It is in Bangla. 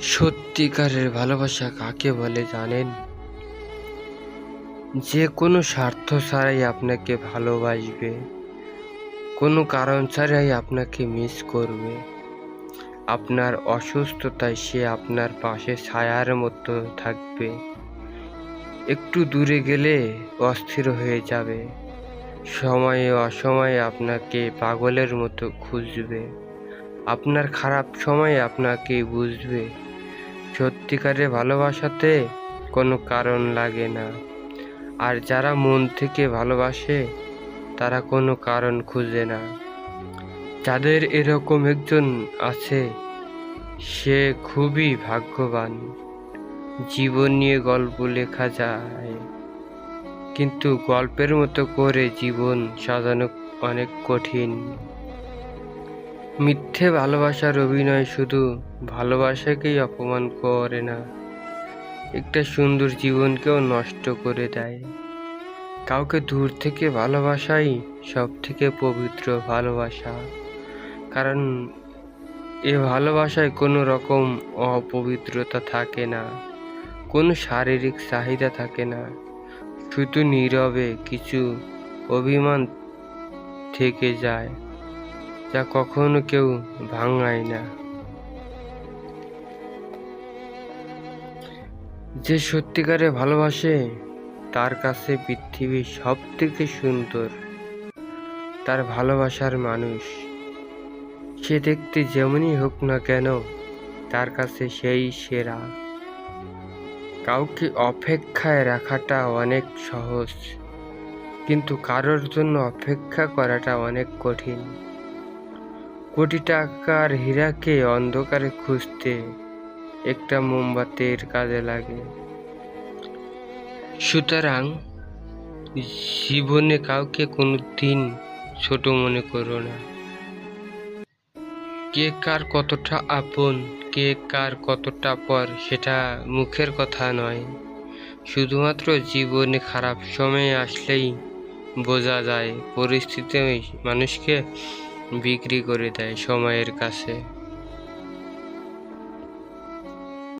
সত্যিকারের ভালোবাসা কাকে বলে জানেন? যে কোনো স্বার্থ ছাড়াই আপনাকে ভালোবাসবে, কোনো কারণ ছাড়াই আপনাকে মিস করবে। আপনার অসুস্থতায় সে আপনার পাশে ছায়ার মতো থাকবে। একটু দূরে গেলে অস্থির হয়ে যাবে। সময়ে অসময়ে আপনাকে পাগলের মতো খুঁজবে। আপনার খারাপ সময়ে আপনাকে বুঝবে। সত্যিকারের ভালোবাসাতে কোনো কারণ লাগে না। আর যারা মন থেকে ভালোবাসে, তারা কোনো কারণ খুঁজে না। যাদের এরকম একজন আছে, সে খুবই ভাগ্যবান। জীবন নিয়ে গল্প লেখা যায়। কিন্তু গল্পের মতো করে জীবন সাজানো অনেক কঠিন। মিথ্যে ভালোবাসার অভিনয় শুধু ভালোবাসাকেই অপমান করে না, একটা সুন্দর জীবনকেও নষ্ট করে দেয়। কাউকে দূর থেকে ভালোবাসাই সব থেকে পবিত্র ভালোবাসা। কারণ এ ভালোবাসায় কোনো রকম অপবিত্রতা থাকে না, কোনো শারীরিক চাহিদা থাকে না। শুধু নীরবে কিছু অভিমান থেকে যায়। যা কখনো কেউ ভাঙায় না। যে সত্যিকারে ভালোবাসে, তার কাছে পৃথিবী সব থেকে সুন্দর। তার ভালোবাসার মানুষ। সে দেখতে যেমনই হোক না কেন, তার কাছে সেই সেরা। কাউকে অপেক্ষায় রাখাটা অনেক সহজ, কিন্তু কারোর জন্য অপেক্ষা করাটা অনেক কঠিন। কোটি টাকার হীরাকে অন্ধকারে খুঁজতে একটা মোমবাতির কাজে লাগে। সুতরাং জীবনে কাউকে কোনো দিন ছোট মনে করো না। কে কার কতটা আপন, কে কার কতটা পর সেটা মুখের কথা নয়। শুধুমাত্র জীবনে খারাপ সময় আসলেই বোঝা যায়, পরিস্থিতি মানুষকে বিক্রি করে দেয় সময়ের কাছে।